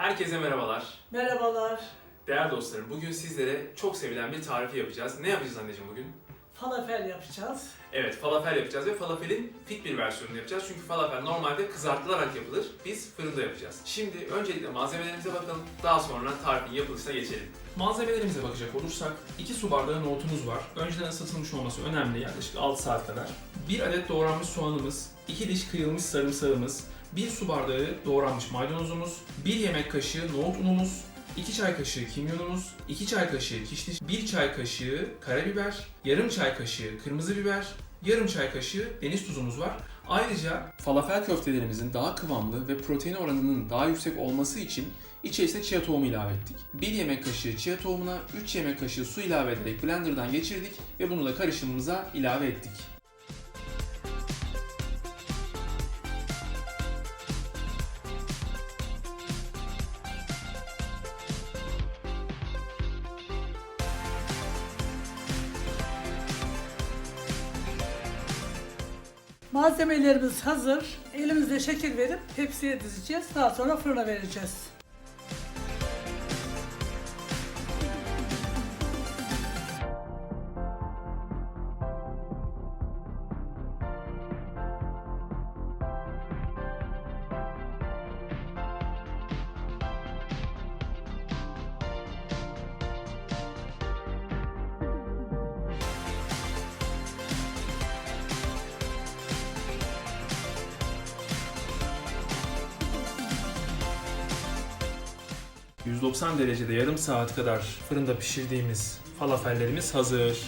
Herkese merhabalar. Merhabalar. Değerli dostlarım, bugün sizlere çok sevilen bir tarifi yapacağız. Ne yapacağız anneciğim bugün? Falafel yapacağız. Evet, falafel yapacağız ve falafelin fit bir versiyonunu yapacağız. Çünkü falafel normalde kızartılarak yapılır. Biz fırında yapacağız. Şimdi öncelikle malzemelerimize bakalım. Daha sonra tarifin yapılışına geçelim. Malzemelerimize bakacak olursak 2 su bardağı nohutumuz var. Önceden ısıtılmış olması önemli yaklaşık 6 saat kadar. 1 adet doğranmış soğanımız, 2 diş kıyılmış sarımsağımız, 1 su bardağı doğranmış maydanozumuz, 1 yemek kaşığı nohut unumuz, 2 çay kaşığı kimyonumuz, 2 çay kaşığı kişniş, 1 çay kaşığı karabiber, yarım çay kaşığı kırmızı biber, yarım çay kaşığı deniz tuzumuz var. Ayrıca falafel köftelerimizin daha kıvamlı ve protein oranının daha yüksek olması için içerisine chia tohumu ilave ettik. 1 yemek kaşığı chia tohumuna 3 yemek kaşığı su ilave ederek blenderdan geçirdik ve bunu da karışımımıza ilave ettik. Malzemelerimiz hazır. Elimizde şekil verip tepsiye dizeceğiz. Daha sonra fırına vereceğiz. ...190 derecede yarım saat kadar fırında pişirdiğimiz falafellerimiz hazır.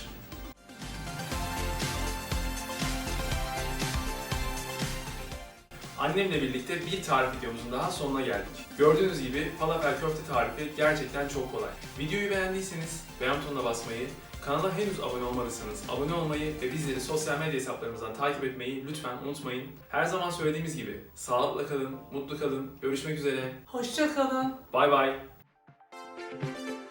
Annemle birlikte bir tarif videomuzun daha sonuna geldik. Gördüğünüz gibi falafel köfte tarifi gerçekten çok kolay. Videoyu beğendiyseniz beğen butonuna basmayı, kanala henüz abone olmadıysanız abone olmayı ve bizleri sosyal medya hesaplarımızdan takip etmeyi lütfen unutmayın. Her zaman söylediğimiz gibi sağlıkla kalın, mutlu kalın, görüşmek üzere, Hoşça kalın. bay bay. Música